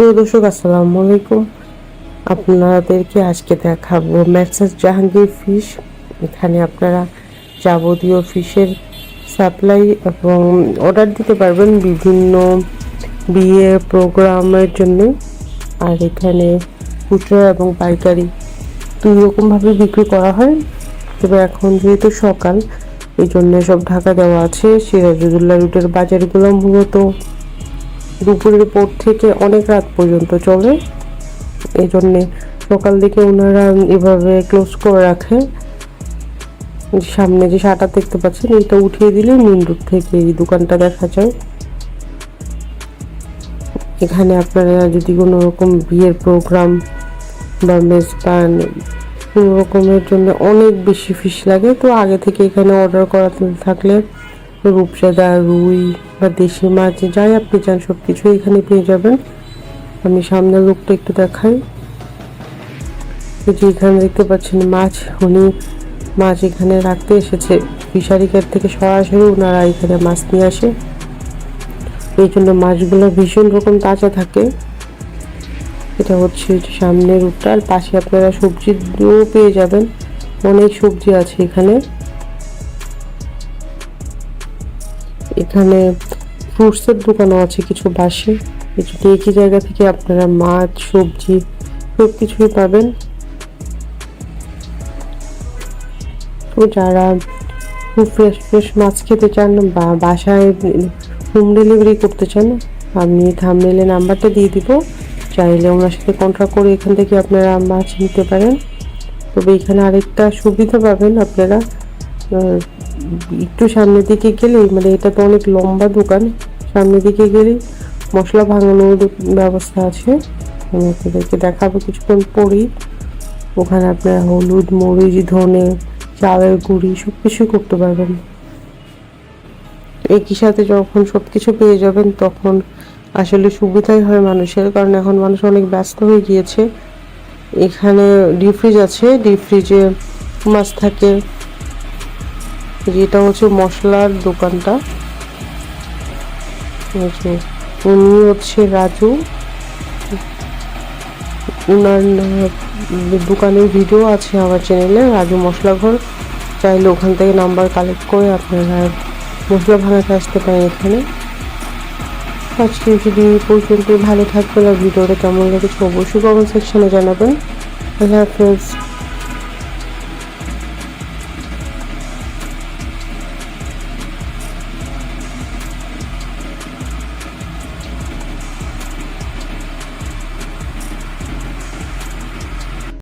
প্রিয় দর্শক, আসসালামু আলাইকুম। আপনাদেরকে আজকে দেখাবো ম্যাক্সাস জাহাঙ্গীর ফিশ এখানে আপনারা যাবতীয় ফিশের সাপ্লাই এবং অর্ডার দিতে পারবেন বিভিন্ন বিয়ে প্রোগ্রামের জন্য। আর এখানে খুচরা এবং পাইকারি দুই রকমভাবে বিক্রি করা হয়। তবে এখন যেহেতু সকাল, এই জন্য সব ঢাকা দেওয়া আছে। সিরাজুদ্দৌলা রুটের বাজারগুলো মূলত দুপুরের পর থেকে অনেক রাত পর্যন্ত চলে। এই জন্যে সকাল দিকে ওনারা এভাবে ক্লোজ করে রাখে। সামনে যে শাটার দেখতে পাচ্ছেন, এটা উঠিয়ে দিলে মেন রোড থেকে এই দোকানটা দেখা যায়। এখানে আপনারা যদি কোনো রকম বিয়ের প্রোগ্রাম বা মেজ পান কোনো রকমের জন্য অনেক বেশি ফিশ লাগে। তো আগে থেকে এখানে অর্ডার করা থাকলে রূপসাদা, রুই বা দেশি মাছ যাই আপনি চান সব কিছু এখানে পেয়ে যাবেন। আমি সামনের লোকটা একটু দেখাই। যে এখানে দেখতে পাচ্ছেন মাছ, উনি মাছ এখানে রাখতে এসেছে। ফিশারি ঘাট থেকে সরাসরি ওনারা এখানে মাছ নিয়ে আসে। এই জন্য মাছগুলো ভীষণ রকম তাজা থাকে। এটা হচ্ছে সামনের রুটটা আর পাশে আপনারা সবজিও পেয়ে যাবেন। অনেক সবজি আছে এখানে। এখানে ফ্রুটসের দোকানও আছে কিছু বাসে যদি একই জায়গা থেকে আপনারা মাছ, সবজি সব কিছুই পাবেন। তো যারা ফ্রেশ ফ্রেশ মাছ খেতে চান বা বাসায় হোম ডেলিভারি করতে চান, আমি থামনেলে নাম্বারটা দিয়ে দিব। চাইলে ওনার সাথে কন্ট্রাক্ট করে এখান থেকে আপনারা মাছ নিতে পারেন। তবে এখানে আরেকটা সুবিধা পাবেন আপনারা। একটু সামনের দিকে গেলেই মানে এটা তো অনেক লম্বা দোকান, সামনের দিকে গেলেই মশলা ভাঙানোর ব্যবস্থা আছে। আমি আপনাদেরকে দেখাবো কিছুক্ষণ পরেই। ওখানে আপনারা হলুদ, মরিচ, ধনে, চালের গুঁড়ি সব কিছু করতে পারবেন। একই সাথে যখন সব কিছু পেয়ে যাবেন, তখন আসলে সুবিধাই হয় মানুষের, কারণ এখন মানুষ অনেক ব্যস্ত হয়ে গিয়েছে। এখানে ডিপ ফ্রিজ আছে, ডিপ ফ্রিজে মাছ থাকে। যেটা হচ্ছে মশলার দোকানটা। উনি হচ্ছে রাজু। ওনার দোকানের ভিডিও আছে আমার চ্যানেলে রাজু মশলা ঘর। চাইলে ওখান থেকে নাম্বার কালেক্ট করে আপনারা মশলা ভাঙাতে আসতে পারেন এখানে। আজকে যদি পর্যন্ত ভালো থাকবেন আর ভিডিওটা কেমন লেগেছে অবশ্যই কমেন্ট সেকশনে জানাবেন। আল্লাহ হাফেজ।